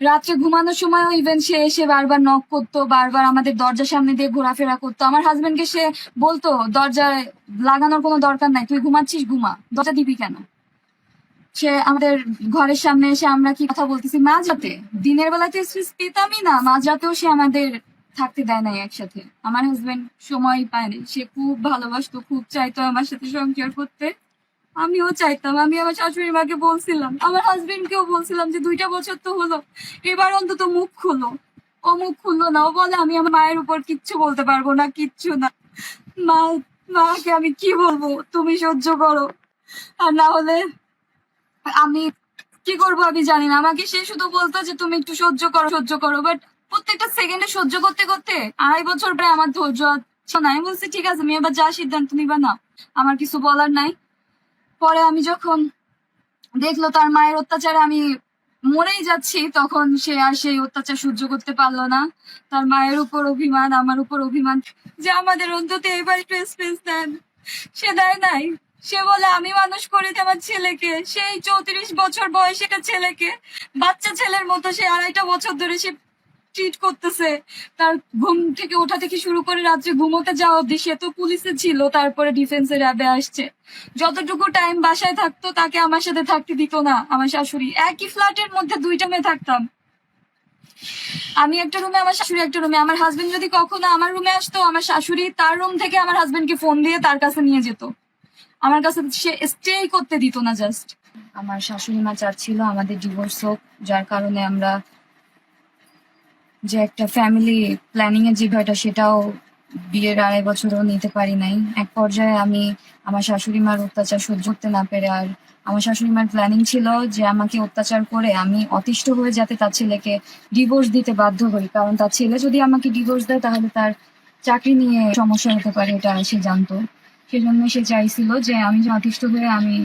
রাত্রে ঘুমানোর সময়ও ইভেন সে এসে বারবার নক করতো, বারবার আমাদের দরজার সামনে দিয়ে ঘোরাফেরা করতো। আমার হাজবেন্ডকে সে বলতো, দরজায় লাগানোর কোনো দরকার নাই, তুই ঘুমাচ্ছিস, ঘুমা। দরজা দিবি কেন? সে আমাদের ঘরের সামনে এসে আমরা কি কথা বলতেছি? মাঝরাতে। দিনের বেলাতে স্পেস পেতামই না, মাঝরাতেও সে আমাদের থাকতে দেয় নাই একসাথে। আমার হাজবেন্ড সময় পায়নি সে খুব ভালোবাসতো, খুব চাইতো আমার সাথে সংসার করতে। আমিও চাইতাম, আমি আমার শাশুড়ি মাকে বলছিলাম, আমার হাজবেন্ডকেও বলছিলাম যে দুইটা বছর তো হলো, এবার অন্তত মুখ খুলো। ও মুখ খুললো না, ও বলে, আমি আমার মায়ের উপর কিচ্ছু বলতে পারব না, কিচ্ছু না। মা, মাকে আমি কি বলব? তুমি সহ্য করো। আর না হলে আমি কি করব আমি জানি না। আমাকে সে শুধু বলতো যে, তুমি একটু সহ্য করো সহ্য করো। বাট প্রত্যেকটা সেকেন্ডে সহ্য করতে করতে আড়াই বছর প্রায় আমার ধৈর্য আছে না আমি বলছি, ঠিক আছে, আমি এবার যা সিদ্ধান্ত নিবা না আমার কিছু বলার নাই। পরে আমি যখন দেখল তার মায়ের অত্যাচারে আমি মরেই যাচ্ছি, তখন সে আর সেই অত্যাচার সহ্য করতে পারল না। তার মায়ের উপর অভিমান, আমার উপর অভিমান, যে আমাদের অন্তত এবার একটু স্পেস দেন। সে দেয় নাই। সে বলে, আমি মানুষ করি আমার ছেলেকে। সেই চৌত্রিশ বছর বয়সে একটা ছেলেকে, বাচ্চা ছেলের মতো সে আড়াইটা বছর ধরে সে ট্রিট করতেছে। তার ঘুম থেকে ওঠা থেকে শুরু করে রাত্রে ঘুমোতে যাওয়া অব্দি সে তো পুলিশে ছিল, তারপরে ডিফেন্সে র্যাবে আসছে। যতটুকু টাইম বাসায় থাকতো, তাকে আমার সাথে থাকতে দিত না, আমার শাশুড়ি। একই ফ্ল্যাটের মধ্যে দুইটা মেয়ে থাকতাম। আমি একটা রুমে আমার শাশুড়ি একটা রুমে আমার হাজবেন্ড যদি কখনো আমার রুমে আসতো, আমার শাশুড়ি তার রুম থেকে আমার হাজবেন্ডকে ফোন দিয়ে তার কাছে নিয়ে যেত। আমার কাছে সে স্টে করতে দিত না জাস্ট আমার শাশুড়ি মা চাচ্ছিল আমাদের ডিভোর্স হোক, যার কারণে আমরা যে একটা ফ্যামিলি প্ল্যানিং এর যে ভয়টা সেটাও বিয়ের আড়াই বছরও নিতে পারি নাই। এক পর্যায়ে আমি আমার শাশুড়ি মার অত্যাচার সহ্য করতে না পেরে, আর আমার শাশুড়ি মার প্ল্যানিং ছিল যে আমাকে অত্যাচার করে আমি অতিষ্ঠ হয়ে যাতে তার ছেলেকে ডিভোর্স দিতে বাধ্য হই। কারণ তার ছেলে যদি আমাকে ডিভোর্স দেয়, তাহলে তার চাকরি নিয়ে সমস্যা হতে পারে, এটা সে জানতো। সেজন্য সে চাইছিল যে আমি যে অতিষ্ঠ হয়ে আমি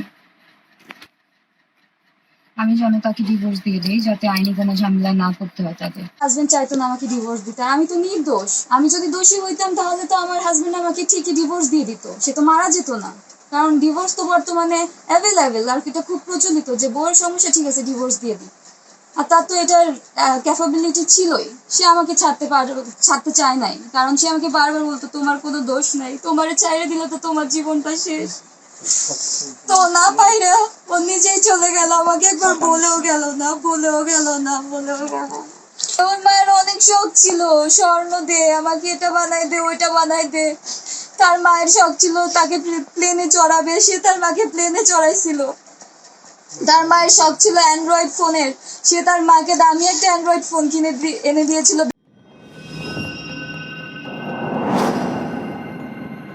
আমি যেন তাকে ডিভোর্স দিয়ে দিই যাতে আইনি কোনো ঝামেলা না করতে হয় তাদের। হাজবেন্ড চাইতো না আমাকে ডিভোর্স দিতে। আমি তো নির্দোষ। আমি যদি দোষী হইতাম তাহলে তো আমার হাজবেন্ড আমাকে ঠিকই ডিভোর্স দিয়ে দিত। সে তো মারা যেত না। কারণ ডিভোর্স তো বর্তমানে অ্যাভেলেবেল আর এটা খুব প্রচলিত যে বউয়ের সমস্যা, ঠিক আছে ডিভোর্স দিয়ে দিই। আর তার তো এটার ক্যাপাবিলিটি ছিলই। সে আমাকে ছাড়তে পার, ছাড়তে চায় নাই। কারণ সে আমাকে বারবার বলতো, তোমার কোনো দোষ নাই। তোমার চাইরে দিলে তো তোমার জীবনটা শেষ। তো না ও নিজেই চলে গেল, আমাকে একবার বলেও গেল না, বলেও গেল না, বলেও গেল আমার মায়ের অনেক শখ ছিল, স্বর্ণ দে, আমাকে এটা বানাই দে, ওইটা বানাই দে। তার মায়ের শখ ছিল, তাকে প্লেনে চড়াবে, সে তার মাকে প্লেনে চড়াইছিল। তার মায়ের শখ ছিল অ্যান্ড্রয়েড ফোনের সে তার মাকে দামি একটা অ্যান্ড্রয়েড ফোন কিনে এনে দিয়েছিল।